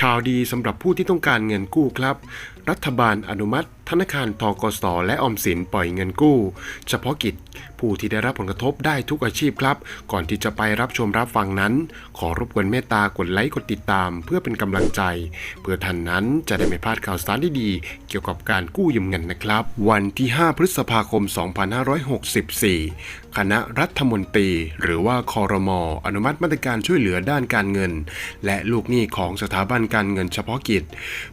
ข่าวดีสำหรับผู้ที่ต้องการเงินกู้ครับ รัฐบาลอนุมัติ ธนาคารทกสและออมสินปล่อยเงินกู้ เฉพาะกิจ ผู้ที่ได้รับผลกระทบได้ทุกอาชีพครับ ก่อนที่จะไปรับชมรับฟังนั้น ขอรบกวนเมตตากดไลค์กดติดตาม เพื่อเป็นกำลังใจ เพื่อท่านนั้นจะได้ไม่พลาดข่าวสารดีๆเกี่ยวกับการกู้ยืมเงินนะครับ วันที่ 5 พฤษภาคม 2564 คณะรัฐมนตรี หรือว่าคอรมออนุมัติมาตรการช่วยเหลือด้านการเงิน และลูกหนี้ของสถาบันการเงินเฉพาะกิจ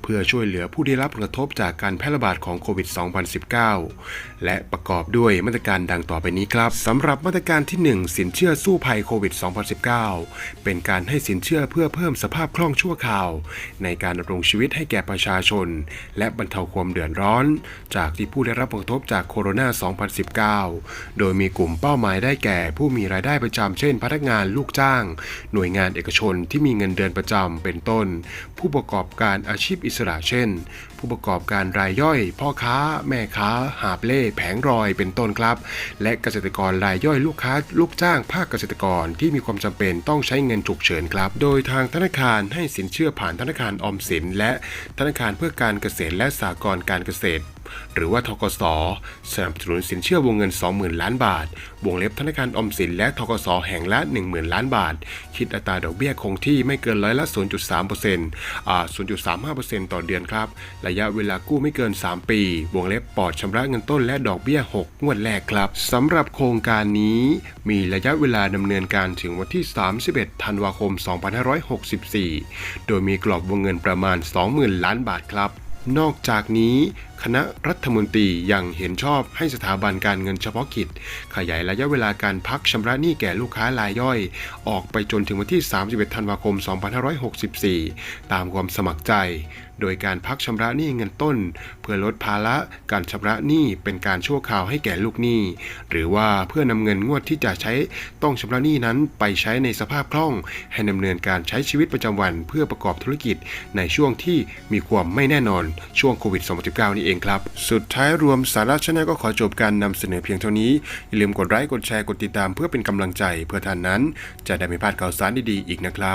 เพื่อช่วยเหลือผู้ได้รับผลกระทบจากการแพร่ระบาดของโควิด 2019 และประกอบด้วยมาตรการดังต่อไปนี้ครับสำหรับมาตรการที่ 1 สินเชื่อสู้ภัยโควิด 2019 เป็นการให้สินเชื่อเพื่อเพิ่มสภาพคล่องชั่วคราว ในการดำรงชีวิตให้แก่ประชาชน และบรรเทาความเดือดร้อน จากที่ผู้ได้รับผลกระทบจากโคโรนา 2019 โดยมีกลุ่มเป้าหมายได้แก่ ผู้มีรายได้ประจำเช่น พนักงานลูกจ้าง หน่วยงานเอกชนที่มีเงินเดือนประจำเป็นต้น ผู้ประกอบการอาชีพอิสระเช่น ผู้ประกอบการรายย่อย พ่อค้า แม่ค้า หาบเล่แผงรอยเป็นต้นครับ และเกษตรกรรายย่อยลูกค้า ลูกจ้างภาคเกษตรกรที่มีความจำเป็นต้องใช้เงินฉุกเฉินครับ โดยทางธนาคารให้สินเชื่อผ่านธนาคารออมสิน และธนาคารเพื่อการเกษตรและสหกรณ์การเกษตร หรือว่าทกสสนับสนุนสินเชื่อวงเงิน 20,000 ล้านบาท วงเล็บธนาคารออมสินและทกสแห่งละ 10,000 ล้านบาท คิดอัตราดอกเบี้ยคงที่ไม่เกินร้อยละ 0.3%อ่า 0.35%ต่อเดือนครับ ระยะเวลากู้ไม่เกิน 3 ปี วงเล็บปลอดชำระเงินต้นและดอกเบี้ย 6 งวดแรกครับสำหรับโครงการนี้มีระยะเวลาดำเนินการถึงวันที่ 31 ธันวาคม 2564 โดยมีกรอบวงเงินประมาณ 20,000 ล้านบาทครับ นอกจากนี้คณะรัฐมนตรียังเห็นชอบให้สถาบันการเงินเฉพาะกิจ ขยายระยะเวลาการพักชำระหนี้แก่ลูกค้ารายย่อย ออกไปจนถึงวันที่ 31 ธันวาคม 2564 ตามความสมัครใจ โดยการพักชำระหนี้เงินต้น เพื่อลดภาระการชำระหนี้เป็นการชั่วคราวให้แก่ลูกหนี้ หรือว่าเพื่อนำเงินงวดที่จะใช้ต้องชำระหนี้นั้นไปใช้ในสภาพคล่อง ให้ดำเนินการใช้ชีวิตประจำวันเพื่อประกอบธุรกิจในช่วงที่มีความไม่แน่นอนช่วงโควิด2019 นี่เองครับ สุดท้ายรวมสาระชนะก็ขอจบการนำเสนอเพียงเท่านี้ อย่าลืมกดไลค์กดแชร์กดติดตามเพื่อเป็นกำลังใจ เพื่อท่านนั้น จะได้ไม่พลาดข่าวสารดีๆอีกนะครับ